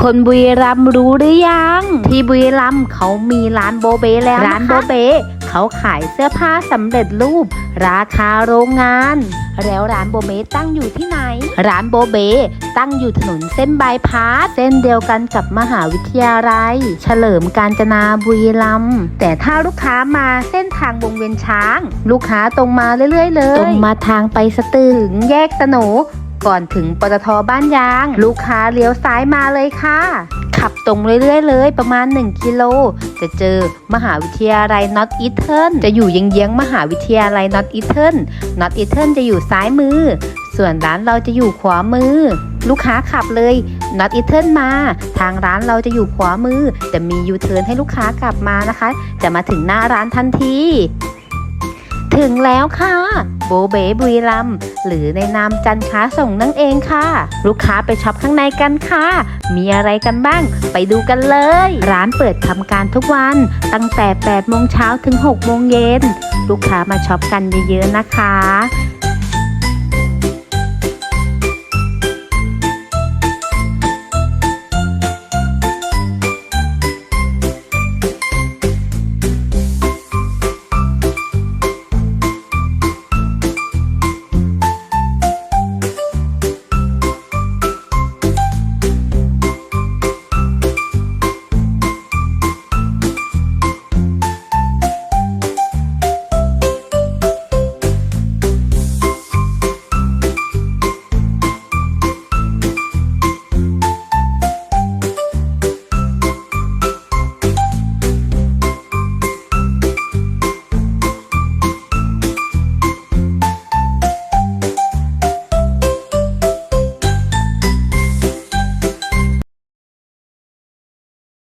คนบุรีรัมย์รู้หรือยัง ที่บุรีรัมย์เขามีร้านโบเบแล้วร้านโบเบเขาขายเสื้อผ้าสำเร็จรูป ราคาโรงงาน แล้วร้านโบเบตั้งอยู่ที่ไหน ร้านโบเบตั้งอยู่ถนนเส้นบายพาสเส้นเดียวกันกับมหาวิทยาลัย เฉลิมกาญจนาบุรีรัมย์แต่ถ้าลูกค้ามาเส้นทางวงเวียนช้าง ลูกค้าตรงมาเรื่อยๆเลยตรงมาทางไปสตึงแยกตโหน ก่อนถึงปตทบ้านยาง ลูกค้าเลี้ยวซ้ายมาเลยค่ะ ขับตรงเรื่อยๆเลยประมาณ 1 กิโล จะเจอมหาวิทยาลัย Not e a t e r n จะอยู่เยื้องๆมหาวิทยาลัย Not e a t e r n Not e a t e r n จะอยู่ซ้ายมือ ส่วนร้านเราจะอยู่ขวามือ ลูกค้าขับเลย Not e a t e r n มา ทางร้านเราจะอยู่ขวามือ จะมียูเทิร์นให้ลูกค้ากลับมานะคะ จะมาถึงหน้าร้านทันที ถึงแล้วค่ะ โบเบบุรีรัมหรือในนามจันค้าส่งนั่นเองค่ะ ลูกค้าไปช็อปข้างในกันค่ะ มีอะไรกันบ้าง ไปดูกันเลย ร้านเปิดทำการทุกวัน ตั้งแต่8โมงเช้าถึง6โมงเย็น ลูกค้ามาช็อปกันเยอะๆนะคะ